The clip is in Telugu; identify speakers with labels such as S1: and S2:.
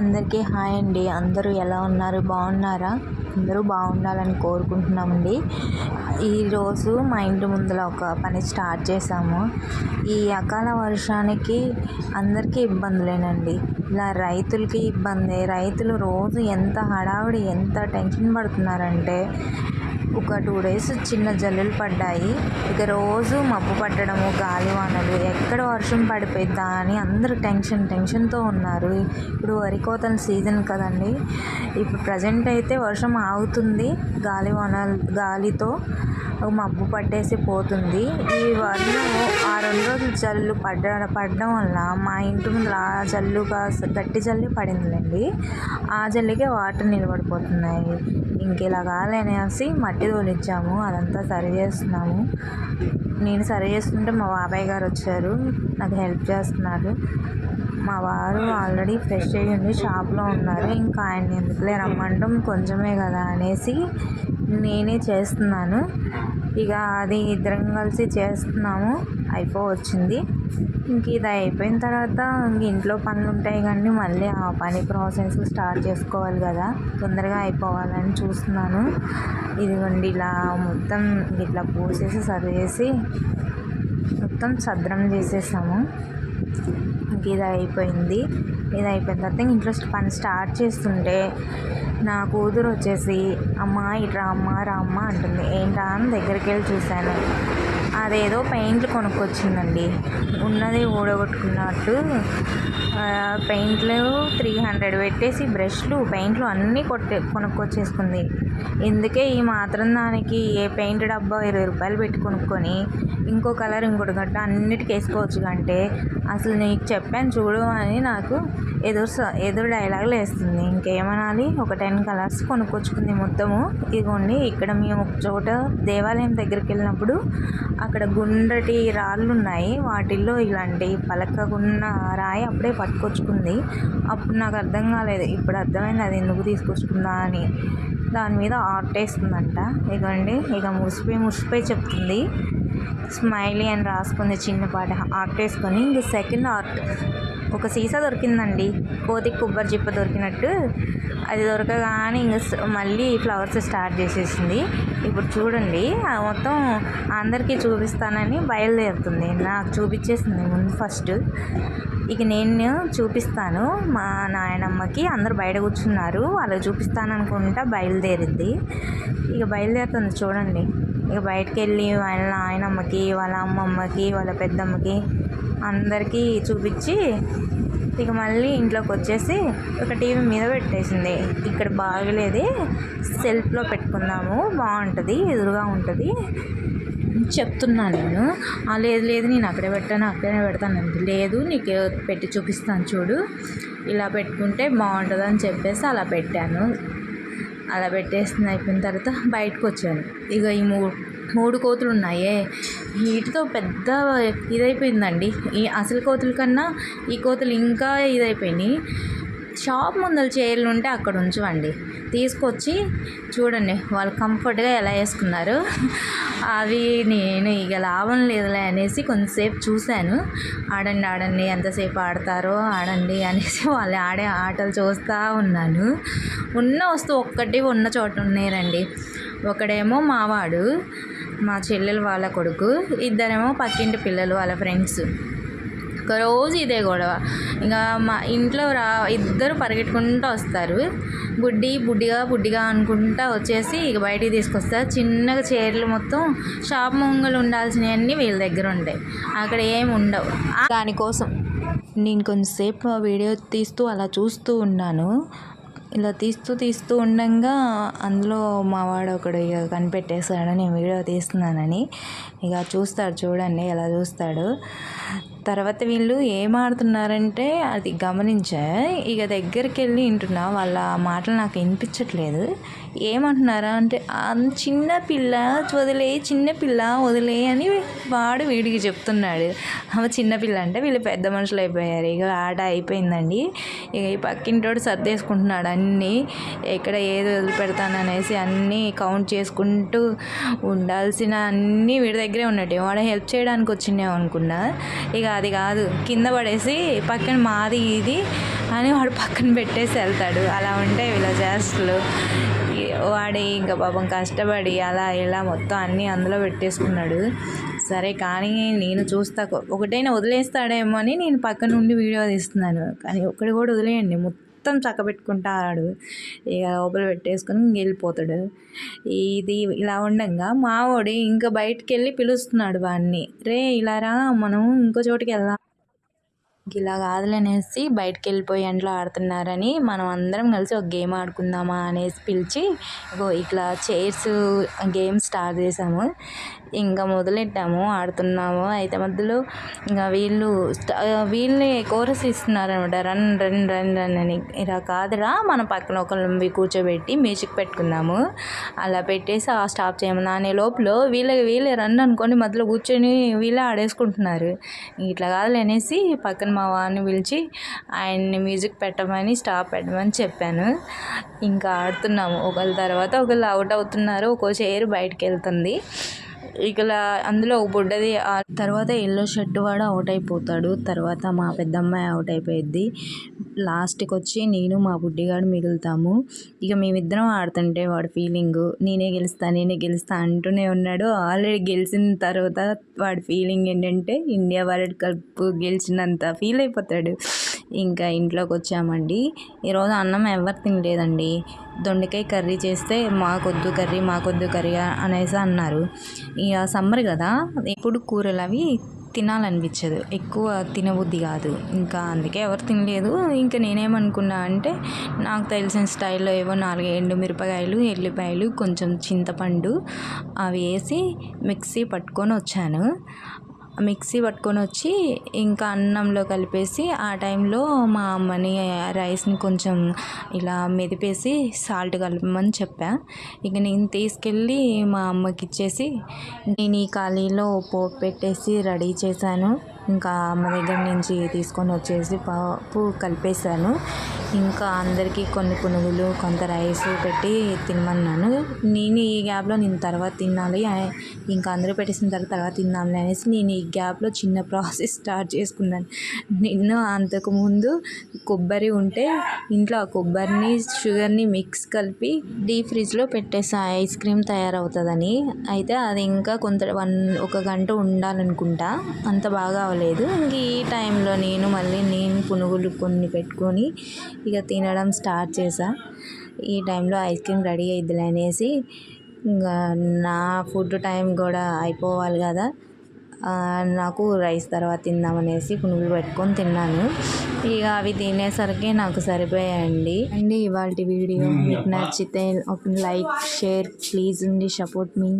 S1: అందరికీ హాయ్ అండి. అందరూ ఎలా ఉన్నారు? బాగున్నారా? అందరూ బాగుండాలని కోరుకుంటున్నామండి. ఈరోజు మా ఇంటి ముందర ఒక పని స్టార్ట్ చేసాము ఈ అకాల వర్షానికి అందరికీ ఇబ్బందులేనండి. ఇలా రైతులకి ఇబ్బంది. రైతులు రోజు ఎంత హడావిడి ఎంత టెన్షన్ పడుతున్నారంటే ఒక టూ డేస్ చిన్న జల్లులు పడ్డాయి. ఇక రోజు మబ్బు పట్టడము గాలి వానలు ఎక్కడ వర్షం పడిపోయిద్దా అని అందరూ టెన్షన్ టెన్షన్తో ఉన్నారు. ఇప్పుడు వరి కోతల సీజన్ కదండి. ఇప్పుడు ప్రజెంట్ అయితే వర్షం ఆగుతుంది. గాలి వానలు గాలితో మబ్బు పట్టేసి పోతుంది. ఈ వర్షం ఆ రెండు రోజులు జల్లు పడ్డ పడడం వల్ల మా ఇంటి ముందు ఆ జల్లు గట్టి జల్లి పడిందిలేండి. ఆ జల్లికే వాటర్ నిలబడిపోతున్నాయి. ఇంకెలా ఇలా మట్టి తోలిచ్చాము. అదంతా సరి చేస్తున్నాము. నేను సరి చేస్తుంటే మా బాబాయ్ గారు వచ్చారు. నాకు హెల్ప్ చేస్తున్నారు. మా వారు ఆల్రెడీ ఫ్రెష్ అయ్యి ఉండి షాప్లో ఉన్నారు. ఇంకా ఆయన ఎందుకులే రమ్మంటాం? కొంచెమే కదా అనేసి నేనే చేస్తున్నాను. ఇక అది ఇద్దరం కలిసి చేస్తున్నాము. అయిపోవచ్చింది. ఇంక ఇది అయిపోయిన తర్వాత ఇంక ఇంట్లో పనులు ఉంటాయి కానీ మళ్ళీ ఆ పని ప్రాసెస్ స్టార్ట్ చేసుకోవాలి కదా. తొందరగా అయిపోవాలని చూస్తున్నాను. ఇదిగోండి ఇలా మొత్తం ఇట్లా పోసేసి సర్వేసి మొత్తం సద్రం చేసేసాము. ఇంక ఇది అయిపోయింది ఇది అయిపోయిన తర్వాత ఇంట్లో పని స్టార్ట్ చేస్తుంటే నా కూతురు వచ్చేసి అమ్మ ఇట్రా అమ్మ రా అమ్మ అంటుంది. ఏంటా అని దగ్గరికి వెళ్ళి చూశాను. అదేదో పెయింట్లు కొనుక్కొచ్చిందండి. ఉన్నది ఊడగొట్టుకున్నట్టు పెయింట్లు త్రీ హండ్రెడ్ పెట్టేసి బ్రష్లు పెయింట్లు అన్నీ కొట్టే కొనుక్కొచ్చేసుకుంది. ఎందుకే ఈ మాత్రం దానికి ఏ పెయింట్ డబ్బా ఇరవై రూపాయలు పెట్టి కొనుక్కొని ఇంకో కలర్ ఇంకోటి గట్ట అన్నిటికీ వేసుకోవచ్చు అంటే అసలు నీకు చెప్పాను చూడు అని నాకు ఎదురు ఎదురు డైలాగులు వేస్తుంది. ఇంకేమనాలి? ఒక టెన్ కలర్స్ కొనుక్కొచ్చుకుంది మొత్తము. ఇదిగోండి ఇక్కడ మేము ఒక చోట దేవాలయం దగ్గరికి వెళ్ళినప్పుడు అక్కడ గుండ్రటి రాళ్ళు ఉన్నాయి. వాటిల్లో ఇలాంటి పలకకున్న రాయి అప్పుడే పట్టుకొచ్చుకుంది. అప్పుడు నాకు అర్థం కాలేదు. ఇప్పుడు అర్థమైంది అది ఎందుకు తీసుకొచ్చుకుందా అని. దాని మీద ఆర్ట్ వేస్తుందంట. ఇదిగోండి ఇక ముసిపోయి ముసిపోయి చెప్తుంది. స్మైలీ అని రాసుకుంది చిన్నపాటి ఆర్ట్ వేసుకొని ఇంక సెకండ్ ఆర్ట్. ఒక సీసా దొరికిందండి. కోతికి కొబ్బరి చిప్ప దొరికినట్టు. అది దొరకగానే ఇంక మళ్ళీ ఫ్లవర్స్ స్టార్ట్ చేసేసింది. ఇప్పుడు చూడండి మొత్తం అందరికీ చూపిస్తానని బయలుదేరుతుంది. నాకు చూపించేసింది ముందు ఫస్ట్. ఇక నేను చూపిస్తాను. మా నాయనమ్మకి అందరు బయట కూర్చున్నారు. అలా చూపిస్తాను అనుకుంటా బయలుదేరింది. ఇక బయలుదేరుతుంది చూడండి. ఇక బయటకు వెళ్ళి వాళ్ళ నాయనమ్మకి వాళ్ళ అమ్మమ్మకి వాళ్ళ పెద్దమ్మకి అందరికీ చూపించి ఇక మళ్ళీ ఇంట్లోకి వచ్చేసి ఒక టీవీ మీద పెట్టేసింది. ఇక్కడ బాగలేదు. సెల్ఫ్లో పెట్టుకుందాము. బాగుంటుంది. ఎదురుగా ఉంటుంది. చెప్తున్నాను నేను. లేదు లేదు నేను అక్కడే పెట్టాను అక్కడే పెడతానండి లేదు నీకు పెట్టి చూపిస్తాను చూడు. ఇలా పెట్టుకుంటే బాగుంటుంది అని చెప్పేసి అలా పెట్టాను. అలా పెట్టేసింది అయిపోయిన తర్వాత బయటకు వచ్చాను ఇక ఈ మూడు మూడు కోతులు ఉన్నాయే వీటితో పెద్ద ఇదైపోయిందండి. ఈ అసలు కోతుల కన్నా ఈ కోతులు ఇంకా ఇదైపోయినాయి. షాప్ ముందర చైర్లు ఉంటే అక్కడ ఉంచవండి. తీసుకొచ్చి చూడండి వాళ్ళు కంఫర్ట్గా ఎలా వేసుకున్నారు. అవి నేను ఇక లాభం లేదులే అనేసి కొంతసేపు చూశాను. ఆడండి ఆడండి ఎంతసేపు ఆడతారో ఆడండి అనేసి వాళ్ళు ఆడే ఆటలు చూస్తూ ఉన్నాను. ఉన్న వస్తువు ఒక్కటి ఉన్న చోట ఉన్నారండి ఒకడేమో మావాడు మా చెల్లెలు వాళ్ళ కొడుకు ఇద్దరేమో పక్కింటి పిల్లలు వాళ్ళ ఫ్రెండ్స్. ఒక రోజు ఇదే గొడవ. ఇంకా మా ఇంట్లో రా ఇద్దరు పరిగెట్టుకుంటూ వస్తారు. బుడ్డి బుడ్డిగా బుడ్డిగా అనుకుంటా వచ్చేసి ఇక బయటికి తీసుకొస్తారు. చిన్నగా చీరలు మొత్తం షాప్ ముంగలు ఉండాల్సినవన్నీ వీళ్ళ దగ్గర ఉంటాయి అక్కడ ఏమి ఉండవు. దానికోసం నేను కొంచెంసేపు వీడియో తీస్తూ అలా చూస్తూ ఉన్నాను. ఇలా తీస్తూ తీస్తూ ఉండగా అందులో మా వాడు ఒకడు ఇక కనిపెట్టేశాడు. నేను వీడియో తీస్తున్నానని. ఇక చూస్తాడు చూడండి ఎలా చూస్తాడు. తర్వాత వీళ్ళు ఏం ఆడుతున్నారంటే అది గమనించా ఇక దగ్గరికి వెళ్ళి వింటున్నా వాళ్ళ మాటలు నాకు వినిపించట్లేదు. ఏమంటున్నారా అంటే చిన్న పిల్ల వదిలే చిన్న పిల్ల వదిలే అని వాడు వీడికి చెప్తున్నాడు. ఆమె చిన్నపిల్ల అంటే వీళ్ళు పెద్ద మనుషులు అయిపోయారు. ఇక ఆట అయిపోయిందండి. ఇక ఈ పక్కింటోడు సర్దేసుకుంటున్నాడు అన్నీ ఎక్కడ ఏది వదిలిపెడతాననేసి అన్నీ కౌంట్ చేసుకుంటూ ఉండాల్సిన అన్నీ వీడి దగ్గరే ఉన్నట్టు. వాడు హెల్ప్ చేయడానికి వచ్చిండే అనుకున్నా. ఇక అది కాదు. కింద పడేసి పక్కన మాది ఇది అని వాడు పక్కన పెట్టేసి వెళ్తాడు. అలా ఉంటాయి వీళ్ళ చేష్టలు వాడు ఇంకా పాపం కష్టపడి అలా ఇలా మొత్తం అన్నీ అందులో పెట్టేసుకున్నాడు. సరే కానీ నేను చూస్తా. ఒకటైనా వదిలేస్తాడేమో అని నేను పక్కన ఉండి వీడియో తీస్తున్నాను. కానీ ఒకటి కూడా వదిలేయండి. మొత్తం చక్కబెట్టుకుంటాడు. ఇక లోపల పెట్టేసుకొని ఇంక వెళ్ళిపోతాడు. ఇది ఇలా ఉండగా మావోడి ఇంకా బయటికి వెళ్ళి పిలుస్తున్నాడు వాడిని రే ఇలా రా మనం ఇంకో చోటుకి వెళ్దాం. ఇలా కాదులనేసి బయటకు వెళ్ళిపోయి ఎండలో ఆడుతున్నారని మనం అందరం కలిసి ఒక గేమ్ ఆడుకుందామా అనేసి పిలిచి ఇగో ఇట్లా చైర్స్ గేమ్ స్టార్ట్ చేసాము. ఇంకా మొదలెట్టాము ఆడుతున్నాము. అయితే మధ్యలో ఇంకా వీళ్ళు వీళ్ళని కోరస్ ఇస్తున్నారు అనమాట రన్ రన్ రన్ రన్ అని. ఇలా కాదురా మన పక్కన ఒకళ్ళని కూర్చోబెట్టి మ్యూజిక్ పెట్టుకుందాము. అలా పెట్టేసి ఆ స్టాప్ చేయమని అనే లోపల వీళ్ళకి వీళ్ళే రన్ అనుకొని మధ్యలో కూర్చొని వీళ్ళే ఆడేసుకుంటున్నారు. ఇట్లా కాదులే అనేసి పక్కన మా వాడిని పిలిచి ఆయన్ని మ్యూజిక్ పెట్టమని స్టాప్ పెట్టమని చెప్పాను. ఇంకా ఆడుతున్నాము. ఒకళ్ళ తర్వాత ఒకళ్ళు అవుట్ అవుతున్నారు. ఒక్కో చైర్ బయటకు వెళ్తుంది ఇకలా అందులో ఒక బుడ్డది ఆ తర్వాత ఎల్లో షర్ట్ వాడు అవుట్ అయిపోతాడు. తర్వాత మా పెద్దమ్మాయి అవుట్ అయిపోయిద్ది. లాస్ట్కి వచ్చి నేను మా బుడ్డిగాడు మిగులుతాము. ఇక మేమిద్దరం ఆడుతుంటే వాడు ఫీలింగ్ నేనే గెలుస్తా నేనే గెలుస్తా అంటూనే ఉన్నాడు. ఆల్రెడీ గెలిచిన తర్వాత వాడి ఫీలింగ్ ఏంటంటే ఇండియా వరల్డ్ కప్ గెలిచినంత ఫీల్ అయిపోతాడు. ఇంకా ఇంట్లోకి వచ్చామండి ఈరోజు అన్నం ఎవరు తినలేదండి. దొండకాయ కర్రీ చేస్తే మాకొద్దు కర్రీ మాకొద్దు కర్రీ అనేసి అన్నారు. ఇక సమ్మర్ కదా ఎప్పుడు కూరలు అవి తినాలనిపించదు. ఎక్కువ తినబుద్ధి కాదు. ఇంకా అందుకే ఎవరు తినలేదు. ఇంకా నేనేమనుకున్నా అంటే నాకు తెలిసిన స్టైల్లో ఏవో నాలుగు ఎండు మిరపకాయలు ఎల్లిపాయలు కొంచెం చింతపండు అవి వేసి మిక్సీ పట్టుకొని వచ్చాను. మిక్సీ పట్టుకొని వచ్చి ఇంకా అన్నంలో కలిపేసి ఆ టైంలో మా అమ్మని రైస్ని కొంచెం ఇలా మెదిపేసి సాల్ట్ కలపమని చెప్పా. ఇక నేను తీసుకెళ్ళి మా అమ్మకి ఇచ్చేసి నేను ఈ ఖాళీలో పోపు పెట్టేసి రెడీ చేశాను. ఇంకా అమ్మ దగ్గర నుంచి తీసుకొని వచ్చేసి పప్పు కలిపేశాను. ఇంకా అందరికీ కొన్ని పునుగులు కొంత రైస్ పెట్టి తినమన్నాను. నేను ఈ గ్యాప్లో నేను తర్వాత తినాలి ఇంకా అందరూ పెట్టేసిన తర్వాత తర్వాత తిందాంలే అనేసి నేను ఈ గ్యాప్లో చిన్న ప్రాసెస్ స్టార్ట్ చేసుకున్నాను. నిన్ను అంతకుముందు కొబ్బరి ఉంటే ఇంట్లో ఆ కొబ్బరిని షుగర్ని మిక్స్ కలిపి డీప్ ఫ్రిడ్జ్లో పెట్టేసా. ఐస్ క్రీమ్ తయారవుతుందని. అయితే అది ఇంకా కొంత వన్ ఒక గంట ఉండాలనుకుంటా. అంత బాగా అవ్వలేదు. ఇంక ఈ టైంలో నేను మళ్ళీ నేను పునుగులు కొన్ని పెట్టుకొని ఇక తినడం స్టార్ట్ చేసా ఈ టైంలో ఐస్ క్రీమ్ రెడీ అయ్యిద్దిలే అనేసి ఇంకా నా ఫుడ్ టైం కూడా అయిపోవాలి కదా నాకు రైస్ తర్వాత తిందామనేసి పునుగులు పెట్టుకొని తిన్నాను. ఇక అవి తినేసరికి నాకు సరిపోయాయండి. అండి ఇవాళ వీడియో మీకు నచ్చితే ఒక లైక్ షేర్ ప్లీజ్ అండి సపోర్ట్ మీ.